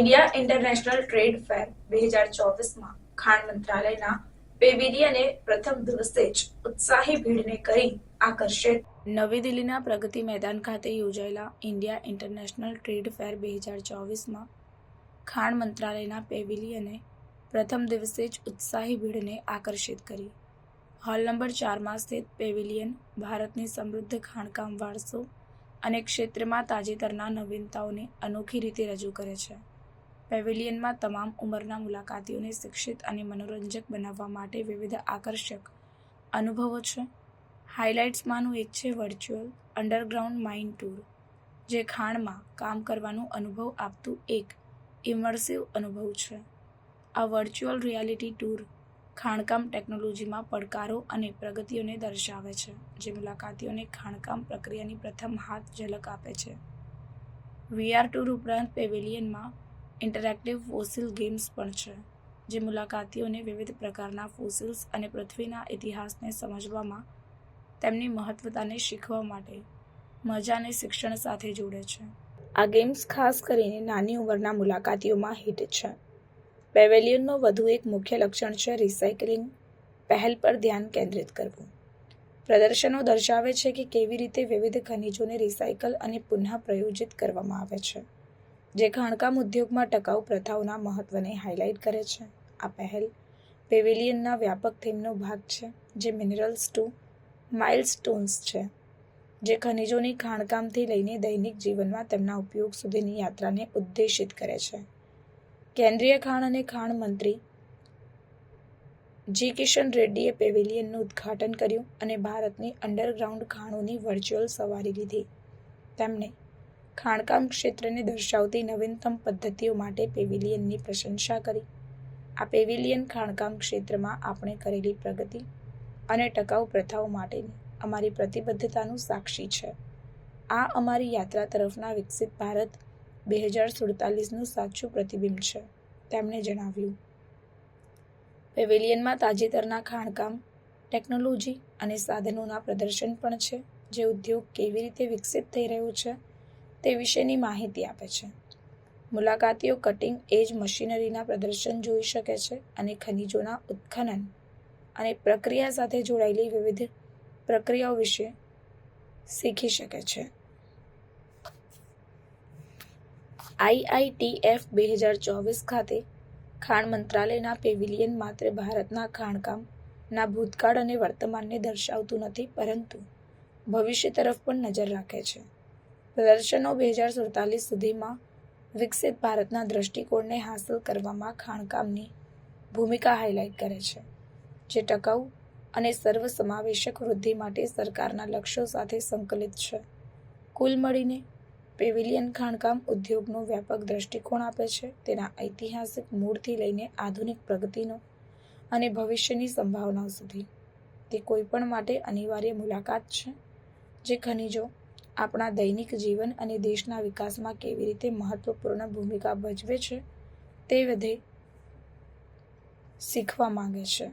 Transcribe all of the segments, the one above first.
India international trade fair બે હજાર ચોવીસમાં ખાણ મંત્રાલયના પેવિલિયને પ્રથમ દિવસે જ ઉત્સાહી ભીડને કરી આકર્ષિત નવી દિલ્હીના પ્રગતિ મેદાન ખાતે યોજાયેલા ઇન્ડિયા ઇન્ટરનેશનલ ટ્રેડ ફેર બે હજાર ચોવીસમાં ખાણ મંત્રાલયના પેવિલિયને પ્રથમ દિવસે જ ઉત્સાહી ભીડને આકર્ષિત કરી. હોલ નંબર ચારમાં સ્થિત પેવિલિયન ભારતની સમૃદ્ધ ખાણકામ વારસો અને ક્ષેત્રમાં તાજેતરના નવીનતાઓને અનોખી રીતે રજૂ કરે છે. પેવિલિયનમાં તમામ ઉંમરના મુલાકાતીઓને શિક્ષિત અને મનોરંજક બનાવવા માટે વિવિધ આકર્ષક અનુભવો છે. હાઇલાઇટ્સમાંનું એક છે વર્ચ્યુઅલ અંડરગ્રાઉન્ડ માઇન ટૂર, જે ખાણમાં કામ કરવાનો અનુભવ આપતું એક ઇમર્સિવ અનુભવ છે. આ વર્ચ્યુઅલ રિયાલિટી ટૂર ખાણકામ ટેકનોલોજીમાં પડકારો અને પ્રગતિઓને દર્શાવે છે, જે મુલાકાતીઓને ખાણકામ પ્રક્રિયાની પ્રથમ હાથ ઝલક આપે છે. વીઆર ટૂર ઉપરાંત પેવિલિયનમાં ઇન્ટરેક્ટિવ ફોસિલ ગેમ્સ પણ છે, જે મુલાકાતીઓને વિવિધ પ્રકારના ફોસિલ્સ અને પૃથ્વીના ઇતિહાસને સમજવામાં તેમની મહત્વતાને શીખવા માટે મજા અને શિક્ષણ સાથે જોડે છે. આ ગેમ્સ ખાસ કરીને નાની ઉંમરના મુલાકાતીઓમાં હિટ છે. પેવેલિયનનો વધુ એક મુખ્ય લક્ષણ છે રિસાયકલિંગ. પહેલ પર ધ્યાન કેન્દ્રિત કરવું. પ્રદર્શનો દર્શાવે છે કે કેવી રીતે વિવિધ ખનિજોને રિસાયકલ અને પુનઃ પ્રયોજિત કરવામાં આવે છે. જે ખાણકામ ઉદ્યોગમાં ટકાઉ પ્રથાઓના મહત્વને હાઇલાઇટ કરે છે. આ પહેલ પેવેલિયનના વ્યાપક થીમનો ભાગ છે, જે મિનરલ્સ ટુ માઇલસ્ટોન્સ છે, જે ખનિજોની ખાણકામથી લઈને દૈનિક જીવનમાં તેમના ઉપયોગ સુધીની યાત્રાને ઉદ્દેશિત કરે છે. કેન્દ્રીય ખાણ અને ખાણ મંત્રી જી. કિશન રેડ્ડીએ પેવેલિયનનું ઉદ્ઘાટન કર્યું અને ભારતની અંડરગ્રાઉન્ડ ખાણોની વર્ચ્યુઅલ સવારી લીધી. તેમણે ખાણકામ ક્ષેત્રને દર્શાવતી નવીનતમ પદ્ધતિઓ માટે પેવિલિયનની પ્રશંસા કરી. આ પેવિલિયન ખાણકામ ક્ષેત્રમાં આપણે કરેલી પ્રગતિ અને ટકાઉ પ્રથાઓ માટેની અમારી પ્રતિબદ્ધતાનું સાક્ષી છે. આ અમારી યાત્રા તરફના વિકસિત ભારત બે હજાર સુડતાલીસનું સાચું પ્રતિબિંબ છે, તેમણે જણાવ્યું. પેવેલિયનમાં તાજેતરના ખાણકામ, ટેકનોલોજી અને સાધનોના પ્રદર્શન પણ છે, જે ઉદ્યોગ કેવી રીતે વિકસિત થઈ રહ્યો છે તે વિશેની માહિતી આપે છે. મુલાકાતીઓ કટિંગ એજ મશીનરીના પ્રદર્શન જોઈ શકે છે અને ખનિજોના ઉત્ખનન અને પ્રક્રિયા સાથે જોડાયેલી વિવિધ પ્રક્રિયાઓ વિશે શીખી શકે છે. આઈઆઈટીએફ બે હજાર ચોવીસ ખાતે ખાણ મંત્રાલયના પેવિલિયન માત્ર ભારતના ખાણકામના ભૂતકાળ અને વર્તમાનને દર્શાવતું નથી, પરંતુ ભવિષ્ય તરફ પણ નજર રાખે છે. પ્રદર્શનો બે હજાર સુડતાલીસ સુધીમાં વિકસિત ભારતના દ્રષ્ટિકોણને હાંસલ કરવામાં ખાણકામની ભૂમિકા હાઇલાઇટ કરે છે, જે ટકાઉ અને સર્વસમાવેશક વૃદ્ધિ માટે સરકારના લક્ષ્યો સાથે સંકલિત છે. કુલ મળીને પેવિલિયન ખાણકામ ઉદ્યોગનો વ્યાપક દૃષ્ટિકોણ આપે છે. તેના ઐતિહાસિક મૂળથી લઈને આધુનિક પ્રગતિનો અને ભવિષ્યની સંભાવનાઓ સુધી તે કોઈપણ માટે અનિવાર્ય મુલાકાત છે, જે ખનિજો આપણા દૈનિક જીવન અને દેશના વિકાસમાં કેવી રીતે મહત્વપૂર્ણ ભૂમિકા ભજવે છે તે વધે શીખવા માંગે છે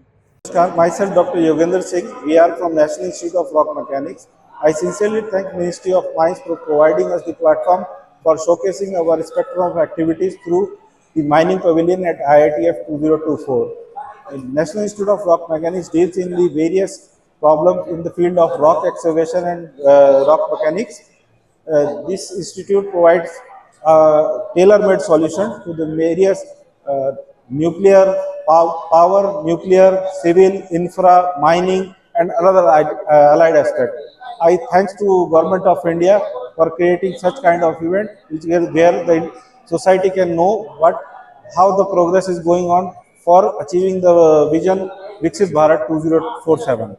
Namaskar, myself Dr. Yogendra Singh. We are from National Institute of Rock Mechanics. I sincerely thank Ministry of Mines for providing us the platform for showcasing our spectrum of activities through the mining pavilion at IITF 2024. The National Institute of Rock Mechanics deals in the various problems in the field of rock excavation and uh, rock mechanics. Uh, this institute provides tailor-made solution to the various uh, nuclear pow- power, nuclear, civil, infra, mining, and other allied, aspects. I thanks to Government of India for creating such kind of event, which where, where the society can know what how the progress is going on for achieving the vision Viksit Bharat 2047.